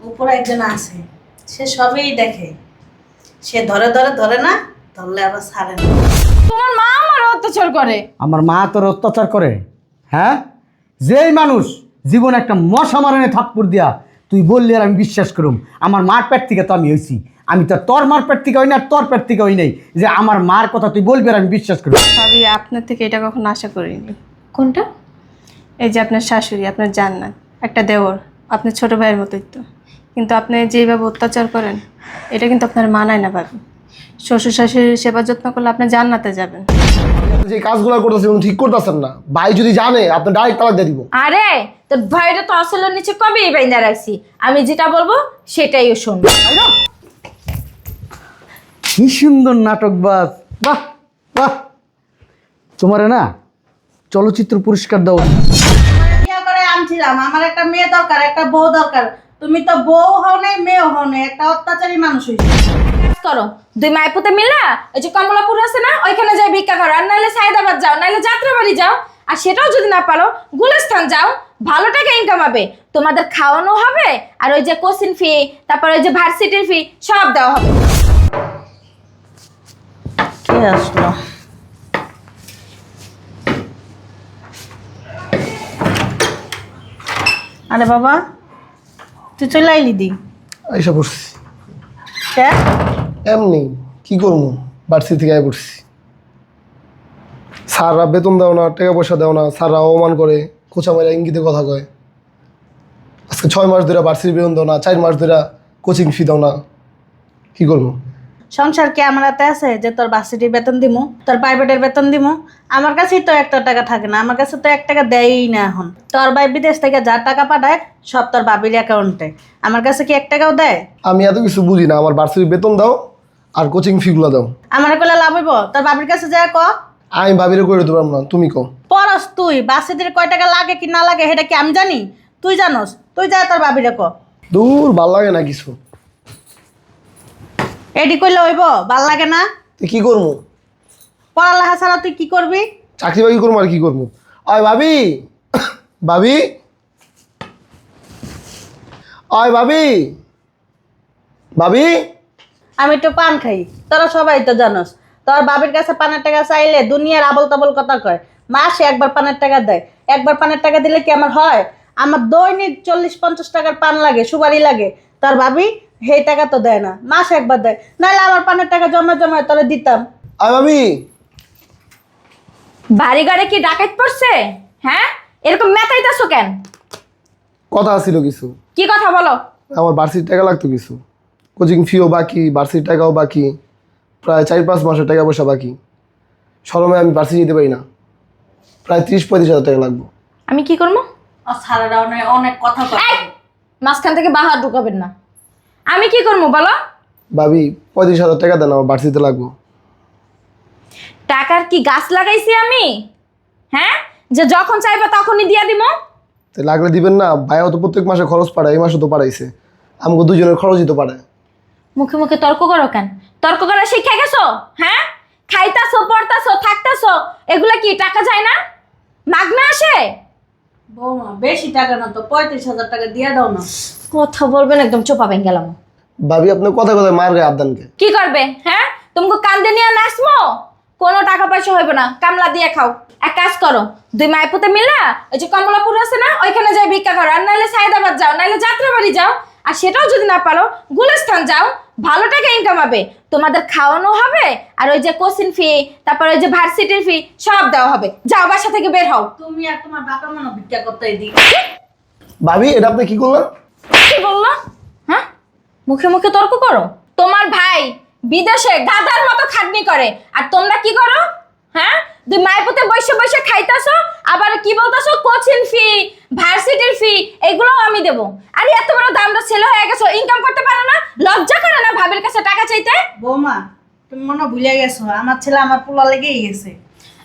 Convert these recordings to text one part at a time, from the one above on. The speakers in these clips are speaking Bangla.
উপরে একজন আছে সে সবই দেখে। সে ধরে ধরে ধরে না ধরলে আবার ছাড়ে না। তোমার মা আমার অত্যাচার করে। আমার মা তোর অত্যাচার করে হ্যাঁ? যেই মানুষ জীবন একটা মশা মারণে থাপ্পড় দিয়া তুই বললি আর আমি বিশ্বাস করুম আমার মার পেট থেকে তো আমি হয়েছি আমি তো তোর মার পেট থেকে হই না আর তোর পেট থেকে হই নাই যে আমার মার কথা তুই বলবি আর আমি বিশ্বাস করুম। ভাবি আপনার থেকে এটা কখনো আশা করিনি। কোনটা? এই যে আপনার শাশুড়ি আপনার জান্নাত একটা দেওর আপনার ছোট ভাইয়ের মতোই তো। কিন্তু আপনি যেভাবে অত্যাচার করেন এটা কিন্তু আপনার মানায় না ভাবি। শ্বশুর শাশুড়ির সেবা যত্ন করলে আপনি জান্নাতে যাবেন। যে কাজগুলো করতেছে উনি ঠিক করতেছেন না। ভাই যদি জানে আপনি ডাইরেক্ট তালাক দিয়ে দিব। আরে তোর ভাইটা তো আসলের নিচে কবেই বাইন্দা রাখছি? আমি যেটা বলব সেটাই ও শুনবে। কি সুন্দর নাটক বাস বাহ বাহ। তোমারে না চলচ্চিত্র পুরস্কার দাও বিয়ে করে আনছিলাম। আমার একটা মেয়ে দরকার একটা বউ দরকার। তুমি তো বউ হও নাই মেয়েও হও নাই একটা অত্যাচারী মানুষ হয়েছে কাজ করো দুই মাইপুতে মিলা ওই যে কমলাপুর আছে না ওইখানে যাই ভিক্ষা করো আর নাইলে সাইদাবাদ যাও নাইলে যাত্রাবাড়ি যাও আর সেটাও যদি না পারো গুলিস্তান যাও ভালো টাকা ইনকাম হবে তোমাদের খাওয়ানো হবে আর ওই যে কোচিং ফি তারপর ওই যে ভার্সিটির ফি সব দেওয়া হবে। কে আসলো? আরে বাবা তুই চলে আইলি দি। এইসব পড়ছি। কে এমনি কি করব? বাড়ছি থেকে আয় পড়ছি। স্যাররা বেতন দাও না টাকা পয়সা দাও না স্যাররা অপমান করে কোচা মারা ইঙ্গিতে কথা কয়। আজকে ছয় মাস ধরে বার্ষিক বেতন দাও না চার মাস ধরে কোচিং ফি দাও না। কি করব? সংসার কি আমার হাতে আছে যে তোর বাসিটির বেতন দিমু তোর প্রাইভেটের বেতন দিমু? আমার কাছেই তো একটা টাকা থাকে না আমার কাছে তো এক টাকা দেয়ই না এখন। তোর ভাই বিদেশ থেকে যা টাকা পাঠায় সব তোর বাবির অ্যাকাউন্টে আমার কাছে কি এক টাকাও দেয়? আমি এত কিছু বুঝি না আমার বার্ষিক বেতন দাও আর কোচিং ফিগুলো দাও। আমার কোলে লাভ হইব? তোর বাবির কাছে যা ক। আমি বাবিরে করে দিতে পারব না তুমি কও। পরস তুই বাসিটির কয় টাকা লাগে কি না লাগে সেটা কি আমি জানি? তুই জানোস তুই যা তোর বাবিরে ক। দূর ভালো লাগে না কিছু। এডি কইলে হইব ভালো লাগে না? তুই কি করব পড়ালেখা ছাড়া তুই কি করবি? চাকরি বাকরি করব আর কি করব অয় ভাবি। ভাবি। অয় ভাবি। ভাবি। আমি একটু পান খাই। তোরা সবাই তো জানোস। তোর বাবির কাছে পানের টাকা চাইলে দুনিয়ার আবল তাবল কথা কয়। মাসে একবার পানের টাকা দেয়। একবার পানের টাকা দিলে কি আমার হয়? আমার দৈনিক চল্লিশ পঞ্চাশ টাকার পান লাগে সুপারি লাগে। তোর ভাবি সেই টাকা তো দেয় না মাসে একবার দেয়। নাহলে আমার পানের টাকা জমা জমা তাহলে দিতাম। অয় ভাবি। বাড়ি গাড়ি কি ডাকাত পড়ছে? হ্যাঁ? এরকম মেতাইতেছো কেন? কথা ছিল কিছু। কি কথা বলো? আমার বার্ষিক টাকা লাগতো কিছু। কোচিং ফিও বাকি বার্ষিক টাকাও বাকি প্রায় চার পাঁচ মাসের টাকা পয়সা বাকি। সরমে আমি বার্ষিক দিতে পারি না। প্রায় ত্রিশ পঁয়ত্রিশ হাজার টাকা লাগবে। আমি কি করব? ও সারারা অনেক অনেক কথা মাঝখান থেকে বাহার ঢুকাবেন না। আমি কি করব বলো? ভাবি পঁয়ত্রিশ হাজার টাকা দেন আমার বার্ষিকতে লাগবো। টাকার কি গাছ লাগাইছি আমি? হ্যাঁ? যে যখন চাইবে তখনই দিয়া দিব তো লাগলে দিবেন না ভাইও তো প্রত্যেক মাসে খরচ পাড়ায় এই মাসে তো পাড়াইছে। আমাকে দুজনের খরচই তো পাড়ায়। মুখে মুখে তর্ক করো কেন? তর্ক করা শিখে গেছো? হ্যাঁ? খাইতাছো পড়তাছো থাকতাছো এগুলা কি টাকা যায় না? মাগনা আসে? বৌমা বেশি টাকা না তো পঁয়ত্রিশ হাজার টাকা দিয়ে দাও না। কথা বলবেন একদম চোপাবেন গেলাম। ভাবি আপনি কথা কথা মার গায়ে আদানকে কি? করবে হ্যাঁ? তোমাকে কান্দে নিয়ে নাচবো কোনো টাকা পয়সা হবে না কামলা দিয়ে খাও। এক কাজ করো দুই মাইপুতে মিলা ওই যে কমলাপুর আছে না ওইখানে যাই ভিক্ষা করো। আর নাহলে সাইদাবাদ যাও নাহলে যাত্রাবাড়ি যাও আর সেটাও যদি না পারো গুলিস্তান যাও ভালো টাকা ইনকাম হবে। তোমাদের খাওয়ানো হবে আর ওই যে কোচিং ফি তারপর ওই যে ভার্সিটির ফি সব দেওয়া হবে। যাও বাসা থেকে বের হও। তুমি আর তোমার বাপের মনে ভিক্ষা করতে দিই ভাবি এটা আপনি কি করলেন? কি বলল? হ্যাঁ? মুখে মুখে তর্ক করো। তোমার ভাই বিদেশে গাদার মতো খাটনি করে আর তোমরা কি করো? হ্যাঁ? তুই মায়ের বসে বসে খাইতাছো আবার কি বলতাছো? কোচিং ফি ভার্সিটির ফি এগুলোও আমি দেবো। আরে এত বড় দামটা ছেলে হয়ে গেছো ইনকাম করতে পারো না? লজ্জা করে না ভাবের কাছে টাকা চাইতে? বৌমা তুমি মনে ভুলে গেছো আমার ছেলে আমার পোলা লেগেই গেছে।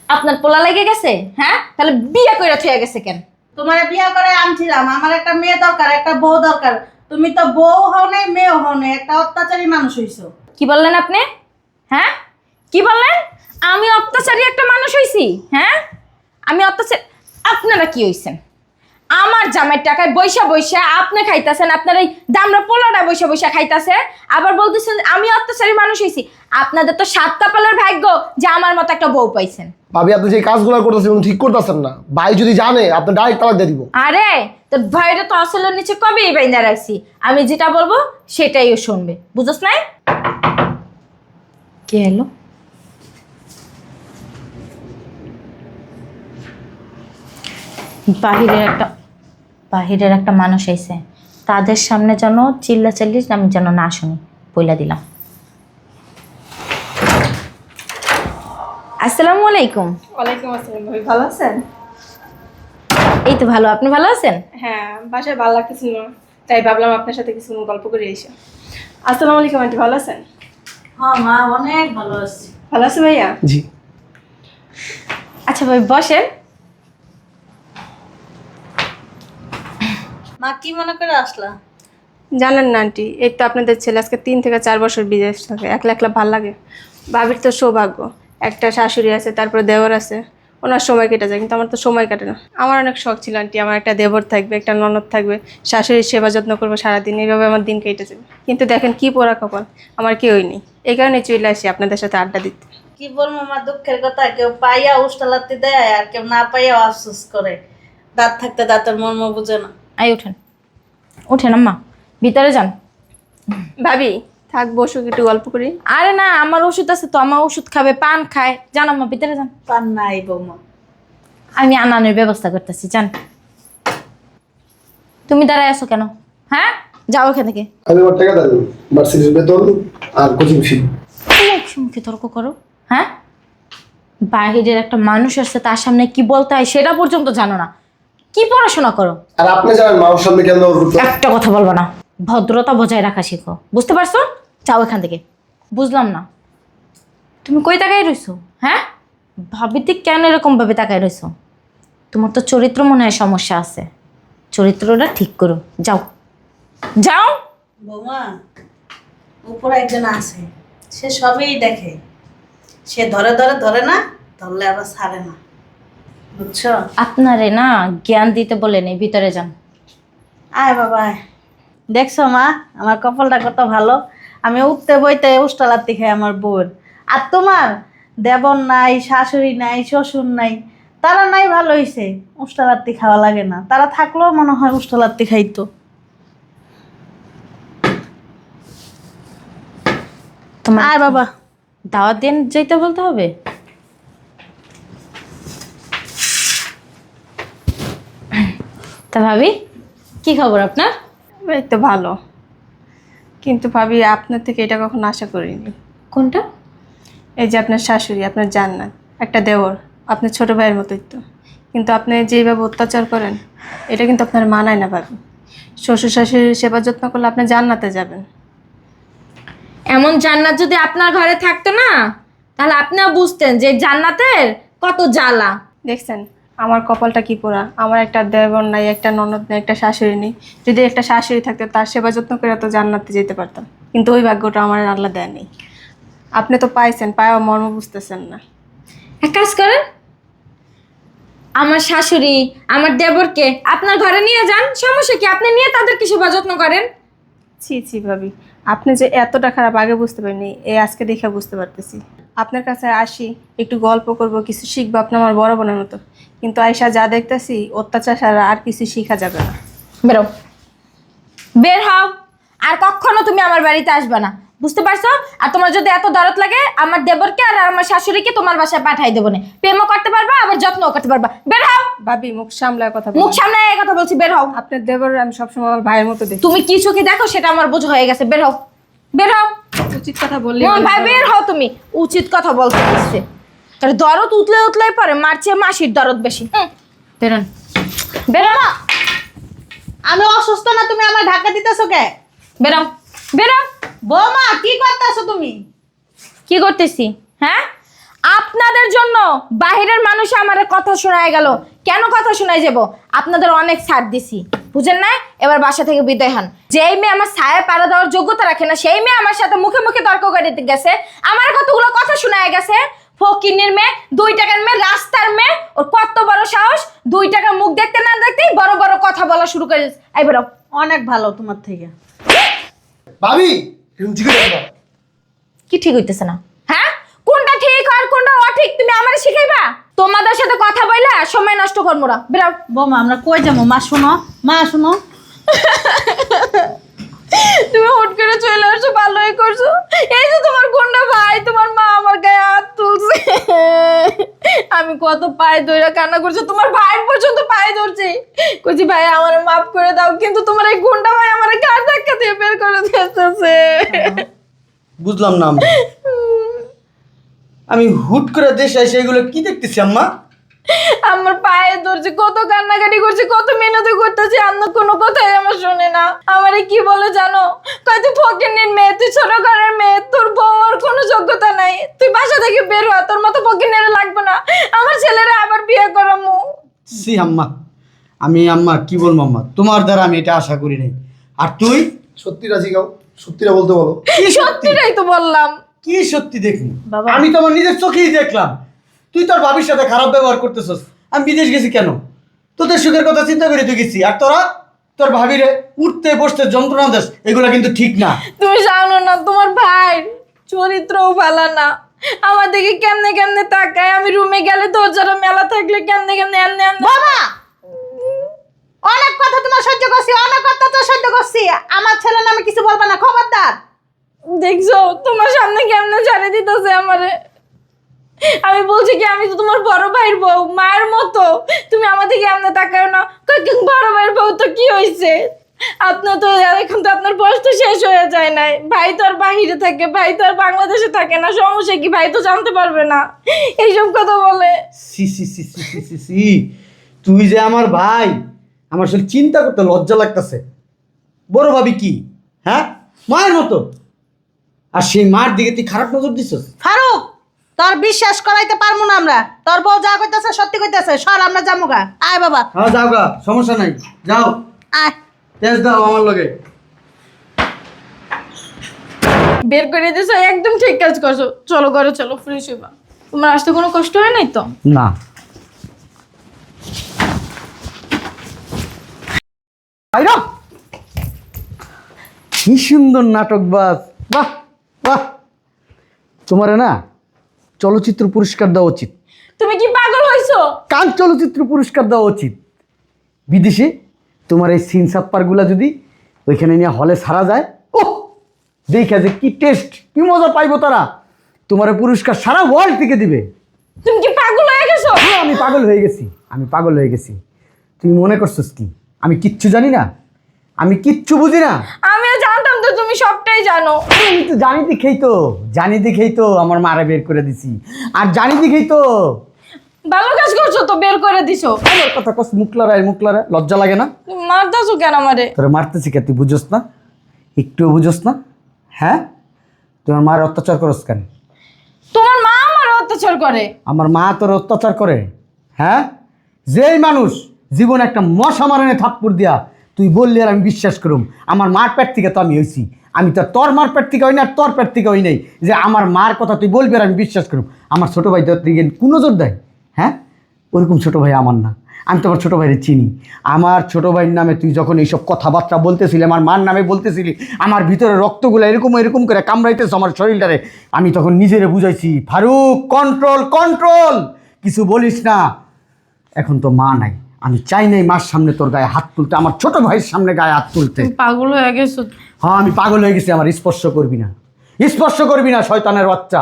আপনার পোলা লেগে গেছে? হ্যাঁ? তাহলে বিয়ে করে থুয়ে গেছে কেন? তোমার বিয়ে করে আনছিলাম আমার একটা মেয়ে দরকার একটা বউ দরকার। তুমি তো বউ হও নাই মেয়েও হও নাই একটা অত্যাচারী মানুষ হইছো। কি বললেন আপনি? হ্যাঁ? কি বললেন? আমি অত্যাচারী একটা মানুষ হইছি হ্যাঁ? আমি অত্যাচার আপনারা কি হইছেন? আমার জামাইয়ের টাকায় বৈশা বৈশা আপনি খাইতাছেন আপনার এই দামরা পোলাটা বৈশা বৈশা খাইতাছে আবার বলতেছেন আমি অত্যাচারী মানুষ হয়েছি আপনাদের তো সাত কপালের ভাগ্য যে আমার মতো একটা বউ পাইছেন। ভাবি আপনি যে কাজগুলো করতেছেন ঠিক করতেছেন না। ভাই যদি জানে আপনি ডাইরেক্ট তালাক দিয়ে দিব। আরে তোর ভাইটা তো আসলের নিচে কবেই বাইন্দা রাখছি। আমি যেটা বলব সেটাই ও শুনবে। বুঝছ নাই? কে এলো? বাহিরের একটা বাহিরের একটা মানুষ আইছে। তাদের সামনে যেন চিল্লা চিল্লিস আমি যেন না শুনি বইলা দিলাম। আসসালামু আলাইকুম। ওয়ালাইকুম আসসালাম ভাবি ভালো আছেন? এই তো ভালো আপনি ভালো আছেন? হ্যাঁ বাসায় ভালো লাগতেছিল না তাই ভাবলাম আপনার সাথে কিছু গল্প করে এসে আসসালামু আলাইকুম আন্টি ভালো আছেন? হ্যাঁ মা অনেক ভালো আছি। ভালো আছে ভাইয়া? জি। আচ্ছা ভাই বসেন। মা কি মনে করে আসলা? জানেন না আন্টি এই তো আপনাদের ছেলে আজকে তিন থেকে চার বছর বিদেশ থাকে একলা একলা ভালো লাগে। ভাবির তো সৌভাগ্য একটা শাশুড়ি আছে তারপরে দেওর আছে ওনার সময় কেটে যায় কিন্তু আমার তো সময় কাটে না। আমার অনেক শখ ছিল আন্টি আমার একটা দেবর থাকবে একটা ননদ থাকবে শাশুড়ির সেবা যত্ন করব সারাদিন এইভাবে আমার দিন কেটে যাবে। কিন্তু দেখেন কি পোড়া কপাল আমার কেউই নেই। এই কারণে চলে আসি আপনাদের সাথে আড্ডা দিতে। কি বলব আমার দুঃখের কথা কেউ পাইয়া উষ্টালাতি দেয় আর কেউ না পাইয়া আফসোস করে। দাঁত থাকতে দাঁতের মর্ম বুঝে না। আই উঠেন উঠেন আম্মা। ভিতরে যান। ভাবি থাক বসুক একটু গল্প করি। আরে না আমার ওষুধ আছে তো আমার ওষুধ খাবে পান খায়। জান আম্মা ভিতরে যান। পান নাই বৌমা। আমি আনানোর ব্যবস্থা করতেছি যান। তুমি দাঁড়ায় আছো কেন? হ্যাঁ? যাও এখান থেকে। আমি আমার টাকা দেন ভার্সিটির বেতন আর কোচিং ফি মুখে মুখে তর্ক করো হ্যাঁ? বাহিরের একটা মানুষ আসছে তার সামনে কি বলতে হয় সেটা পর্যন্ত জানো না। কি পড়াশোনা করো? আর আপনি জানেন মামার সামনে কেন করতে? একটা কথা বলব না। ভদ্রতা বজায় রাখা শিখো। বুঝতে পারছ? যাও এখান থেকে। বুঝলাম না। তুমি কই তাকায় রইছো? হ্যাঁ? ভাবিতে কেন এরকম ভাবে তাকায় রইছো? তোমার তো চরিত্র মনে হয় সমস্যা আছে। চরিত্রটা ঠিক করো। যাও। যাও? বৌমা উপরে একজন আছে। সে সবই দেখে। সে ধরে ধরে ধরে না ধরলে আবার ছাড়ে না। বুঝছ? আপনারে না জ্ঞান দিতে বলেন এই ভিতরে যান। আয় বাবা আয়। দেখছ মা আমার কপালটা কত ভালো। আমি উঠতে বইতে উষ্টালাতি খাই আমার বোন। আর তোমার দেবর নাই শাশুড়ি নাই শ্বশুর নাই তারা নাই ভালো হইছে। উষ্টালাত্তি খাওয়া লাগে না। তারা থাকলেও মনে হয় উষ্টালাত্তি খাইতো। তোমার আয় বাবা। দাওয়াত দিন যেতে বলতে হবে? তা ভাবি কি খবর আপনার? এই তো ভালো। কিন্তু ভাবি আপনার থেকে এটা কখনো আশা করিনি। কোনটা? এই যে আপনার শাশুড়ি আপনার জান্নাত একটা দেওর আপনার ছোট ভাইয়ের মতোই তো। কিন্তু আপনি যেভাবে অত্যাচার করেন এটা কিন্তু আপনার মানায় না ভাবি। শ্বশুর শাশুড়ির সেবা যত্ন করলে আপনি জান্নাতে যাবেন। এমন জান্নাত যদি আপনার ঘরে থাকতো না তাহলে আপনিও বুঝতেন যে জান্নাতের কত জ্বালা। দেখছেন আমার কপালটা কি পোড়া? আমার একটা দেবর নাই একটা ননদ নেই একটা শাশুড়ি নেই। যদি একটা শাশুড়ি থাকতো তার সেবা যত্ন করে তো জান্নাতে যেতে পারতাম। কিন্তু ওই ভাগ্যটা আমার আল্লাহ দেয়নি। আপনি তো পাইছেন পায়ও মর্ম বুঝতেছেন না। এক কাজ করেন। আমার শাশুড়ি আমার দেবরকে আপনার ঘরে নিয়ে যান। সমস্যা কি? আপনি নিয়ে তাদেরকে সেবা যত্ন করেন। ছি ছি ভাবি। আপনি যে এতটা খারাপ আগে বুঝতে পারিনি। এই আজকে দেখে বুঝতে পারতেছি। আপনার কাছে আসি একটু গল্প করব কিছু শিখব আপনি আমার বড় বোনের মতো। কিন্তু আয়সা যা দেখতেছি অত্যাচার ছাড়া আর কিছু শিখা যাবে না। বেরো। বের হও। আর কখনো তুমি আমার বাড়িতে আসবে না। বুঝতে পারছ? আর তোমার যদি এত দরদ লাগে আমার দেবরকে আর আমার শাশুড়িকে তোমার বাসায় পাঠাই দেবো না। প্রেমও করতে পারবা আবার যত্নও করতে পারবা। বের হও। ভাবি মুখ সামলায় কথা মুখ সামলায় এই কথা বলছি বের হও। আপনার দেবর আমি সবসময় আমার ভাইয়ের মতো দেখি। তুমি কি চোখে দেখো সেটা আমার বোঝা হয়ে গেছে। বের হও। বের হও। উচিত কথা বললে ভাই বের হও তুমি। উচিত কথা বলতে তাহলে দরদ উতলে উতলে পরে মারছে মাসির দরদ বেশি। হুম, বেরোন। বেরো আমি অসুস্থ না তুমি আমার ঢাকা দিতেছো কে? বেরো বেরো বৌমা কি করতেছো তুমি? কি করতেছি? হ্যাঁ? আপনাদের জন্য বাহিরের মানুষ আমার কথা শোনায় গেল। কেন কথা শোনায় যাব? আপনাদের অনেক ছাড় দিছি। বুঝেন না এবার বাসা থেকে বিদায় হন। যেই মেয়ে আমার ছায়া পাড়া দেওয়ার যোগ্যতা রাখে না সেই মেয়ে আমার সাথে মুখে মুখে তর্ক করে গেছে। আমার কতগুলো কথা শোনায় গেছে? ফকিনের মেয়ে দুই টাকার মেয়ে রাস্তার মেয়ে ওর কত বড় সাহস? দুই টাকা মুখ দেখতে না দেখতেই বড় বড় কথা বলা শুরু করে দিয়েছে। এই বেরো। অনেক ভালো তোমার থেকে। ভাবি কি ঠিক হইতেছে না হ্যাঁ কোনটা ঠিক আর কোনটা অঠিক তুমি আমারে শিখাইবা? তোমাদের সাথে কথা বইলা সময় নষ্ট করব না। বেরাও। বৌমা আমরা কই যাব? মা শুনো। মা শুনো। তুমি হুট করে চলে আসছো ভালোই করছ। এই যে তোমার কোনটা ভাই তোমার মা আমার গায়ে হাত তুলছে। আমি কত পায়ে ধরে কান্না করছি তোমার ভাই পর্যন্ত পায়ে ধরছি। কইছি ভাই আমার মাফ করে দাও কিন্তু তোমার এই গুন্ডা ভাই আমার গার ধাক্কা দিয়ে বের করে দিতেছে। বুঝলাম না আমি হুট করে দেশে এসে এগুলো কি দেখতেছি আম্মা? আমার পায়ে ধরছে কত কান্নাকাটি করছে কত মেহনত করতেছে আমার কোনো কথাই আমার শোনে না। আমারে কি বলে জানো? কয় তুই ফকিনের মেয়ে তুই ছোট ঘরের মেয়ে তোর বউর কোনো যোগ্যতা নাই। তুই বাসা থেকে বের হ তোর মতো ফকিনের লাগবে না। আমার ছেলেরা আবার বিয়ে করামু সি আম্মা। আমি আম্মা কি বলব আম্মা? তোমার দ্বারা আমি এটা আশা করি নাই। আর তুই? সত্যিটা শিখাও সত্যিটা বলতে বলো। কি সত্যিটাই তো বললাম। কি সত্যি দেখি বাবা। আমি তো আমার নিজের চোখেই দেখলাম। তুই তোর ভাবির সাথে খারাপ ব্যবহার করতেছস। আমি বিদেশ গেছি কেন? তোদের সুখের কথা চিন্তা করে তুই গেছি। আর তোরা তোর ভাবিরে উঠতে বসতে যন্ত্রণা দেশ এগুলো কিন্তু ঠিক না। তুমি জানো না তোমার ভাই চরিত্রও ভালো না। আমার দিকে কেমনে কেমনে তাকায় আমি রুমে গেলে দরজাটা মেলা থাকলে কেমনে কেমনে এমনি এমনি বাবা! অনেক কথা তোমার সহ্য করছি অনেক কথা তো সহ্য করছি। আমার ছেলে নামে কিছু বলবা না খবরদার। দেখছ? তোমার সামনে কেমনে জানে দিতেছে আমারে? আমি বলছি কি, আমি তো তোমার বড় ভাইয়ের বউ, মায়ের মতো। তুমি আমাদের কেমনে তাকাও না? বড় ভাইয়ের বউ তো কি হয়েছে আপনার তো এখন তো আপনার বয়স তো শেষ হয়ে যায় নাই। ভাই তো আর বাহিরে থাকে, ভাই তো আর বাংলাদেশে থাকে না। সমস্যা কি? ভাই তো জানতে পারবে না। এইসব কথা বলে। সি সি সি সি সি সি। তুই যে আমার ভাই, আমার আসলে চিন্তা করতে লজ্জা লাগতেছে। বড় ভাবি কি? হ্যাঁ? মায়ের মতো। আর সেই মার দিকে তুই খারাপ নজর দিছস? ফারুক তোর বিশ্বাস করাইতে পারব না আমরা। তোর বউ যা কইতেছে সত্যি কইতেছে। সর আমরা যাব গা। আয় বাবা। হ্যাঁ যাও গা সমস্যা নাই। যাও। আয়। তেজ দাও আমার লগে। বের করে দিয়েছ একদম ঠিক কাজ করছ। চলো ঘরে চলো ফ্রেশ হইবা। তোমার আসতে কোনো কষ্ট হয় নাই তো? না। আইরা কি সুন্দর নাটক বাস বাহ! তোমারে না চলচ্চিত্র পুরস্কার দেওয়া উচিত। তুমি কি পাগল হইছো? কান চলচ্চিত্র পুরস্কার দেওয়া উচিত? বিদেশে? তোমার এই সিন সাপ্পারগুলা যদি ওইখানে নিয়ে হলে সারা যায় ও দেখা যে কি টেস্ট কি মজা পাইবো তারা। তোমার পুরস্কার সারা ওয়ার্ল্ড থেকে দিবে। তুমি কি পাগল হয়ে গেছো? হ্যাঁ আমি পাগল হয়ে গেছি আমি পাগল হয়ে গেছি। তুমি মনে করছিস কি? আমি কিচ্ছু জানি না আমি কিচ্ছু বুঝি না। আমিও জানতাম তো তুমি সবটাই জানো। আমি তো জানি দেখেই তো জানি দেখেই তো আমার মারা বের করে দিছি। আর জানি দেখেই তো। ভালো কাজ করছ তো বের করে দিছো। আমার কথা কস মুখলারা মুখলারা লজ্জা লাগে না? তুমি মারতাছো কেন আমারে? তোরা মারতেছি কে তুই বুঝোস না? একটুও বুঝোস না? হ্যাঁ? তোমার মার অত্যাচার করস কেন? তোমার মা আমার অত্যাচার করে। আমার মা তোর অত্যাচার করে। হ্যাঁ? যেই মানুষ জীবন একটা মশা মারানে থাপ্পড় দিয়া তুই বললি আর আমি বিশ্বাস করুম আমার মার পেট থেকে তো আমি হয়েছি আমি তো তোর মার পেট থেকে হই না তোর পেট থেকে হই নাই। যে আমার মার কথা তুই বলবি আর আমি বিশ্বাস করুম। আমার ছোটো ভাই তোর দিকে কোনো জোর দেয়? হ্যাঁ? ওরকম ছোটো ভাই আমার না। আমি তো আমার ছোটো ভাইয়ের চিনি। আমার ছোটো ভাইয়ের নামে তুই যখন এইসব কথাবার্তা বলতেছিলি, আমার মার নামে বলতেছিলি, আমার ভিতরে রক্তগুলো এরকম এরকম করে কামড়াইতেছ আমার শরীরটারে, আমি তখন নিজেরে বুঝাইছি, ফারুক কন্ট্রোল কন্ট্রোল কিছু বলিস না। এখন তো মা নাই। আমি চাই নাই মার সামনে তোর গায়ে হাত তুলতে আমার ছোট ভাইয়ের সামনে গায়ে হাত তুলতে। পাগল হয়ে গেছো। হ্যাঁ আমি পাগল হয়ে গেছি আমার স্পর্শ করবি না। স্পর্শ করবি না শয়তানের বাচ্চা।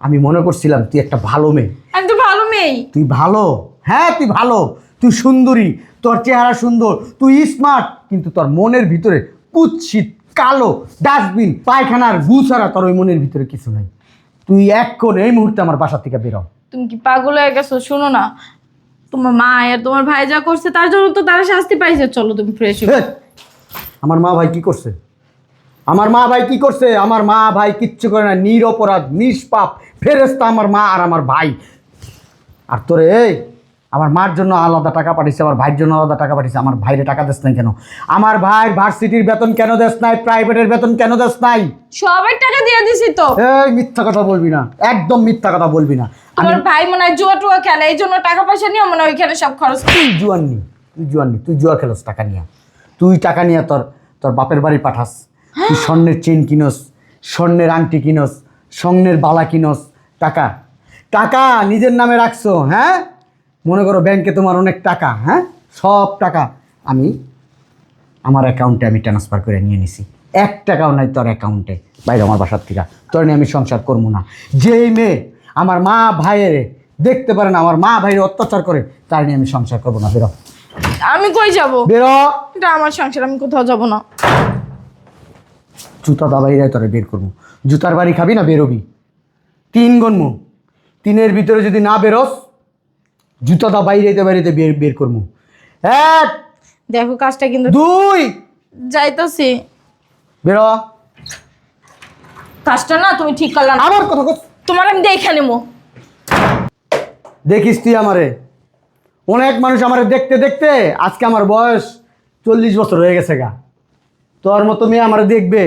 আমি মনে করছিলাম তুই একটা ভালো মেয়ে। আমি তো ভালো মেয়ে। তুই ভালো? হ্যাঁ তুই ভালো। তুই সুন্দরী তোর চেহারা সুন্দর তুই স্মার্ট কিন্তু তোর মনের ভিতরে কুৎসিত কালো ডাস্টবিন পায়খানার গু ছাড়া তোর ওই মনের ভিতরে কিছু নাই। তুই এক্ষণ এই মুহূর্তে আমার বাসা থেকে বেরো তুমি কি পাগল হয়ে গেছো? শোনো না তোমার মা আর তোমার ভাই যা করছে, তার জন্য তো তারা শাস্তি পাইছে। চলো তুমি ফ্রেশ হয়ে আমার মা ভাই কি করছে? আমার মা ভাই কি করছে? আমার মা ভাই কিচ্ছু করে না, নিরপরাধ, নিষ্পাপ ফেরেস্তা আমার মা আর আমার ভাই। আর তোরে এই আমার মার জন্য আলাদা টাকা পাঠিয়েছে আমার ভাইয়ের জন্য আলাদা টাকা পাঠিয়েছে আমার ভাইরে টাকা দেস নাই কেন? আমার ভাই ভার্সিটির বেতন কেন দেস নাই প্রাইভেটের বেতন কেন দেস নাই? সবাই টাকা দিয়ে দিছি তো। এই মিথ্যা কথা বলবি না একদম মিথ্যা কথা বলবি না। আমার ভাই মনে হয় জুয়া টুয়া খেলে এই জন্য টাকা পয়সা নিয়ে মনে হয় ওইখানে সব খরচ তুই তুই জুয়াননি তুই জুয়াননি তুই জুয়া খেলোস টাকা নিয়ে। তুই টাকা নিয়ে তোর তোর বাপের বাড়ি পাঠাস তুই স্বর্ণের চেন কিনস স্বর্ণের আংটি কিনস স্বর্ণের বালা কিনস টাকা। টাকা নিজের নামে রাখছো হ্যাঁ? মনে করো ব্যাংকে তোমার অনেক টাকা হ্যাঁ? সব টাকা আমি আমার অ্যাকাউন্টে আমি ট্রান্সফার করে নিয়ে নিছি। এক টাকাও নাই তোর অ্যাকাউন্টে বাইরে আমার বাসার থেকে। তোর নিয়ে আমি সংসার করব না। যেই মেয়ে আমার মা ভাইয়ের দেখতে পারে না আমার মা ভাইয়ের অত্যাচার করে তার নিয়ে আমি সংসার করব না। বেরো। আমি কই যাব? বেরো। এটা আমার সংসার আমি কোথাও যাব না। জুতা দাবাইরাই তোরে বের করব। জুতার বাড়ি খাবি না বেরোবি। তিন গণমু। তিনের ভিতরে যদি না বেরোস জুতা দা বাইরেতে বাইরেতে বের বের করব এক দেখো কাজটা কিন্তু দুই। যাইতাছি। বেরো। কাজটা না তুমি ঠিক করলা না। আবার কথা তোমার আমি দেখে নেব দেখিস তুই আমারে। অনেক মানুষ আমারে দেখতে দেখতে আজকে আমার বয়স চল্লিশ বছর হয়ে গেছে গা। তোর মতো মেয়ে আমারে দেখবে।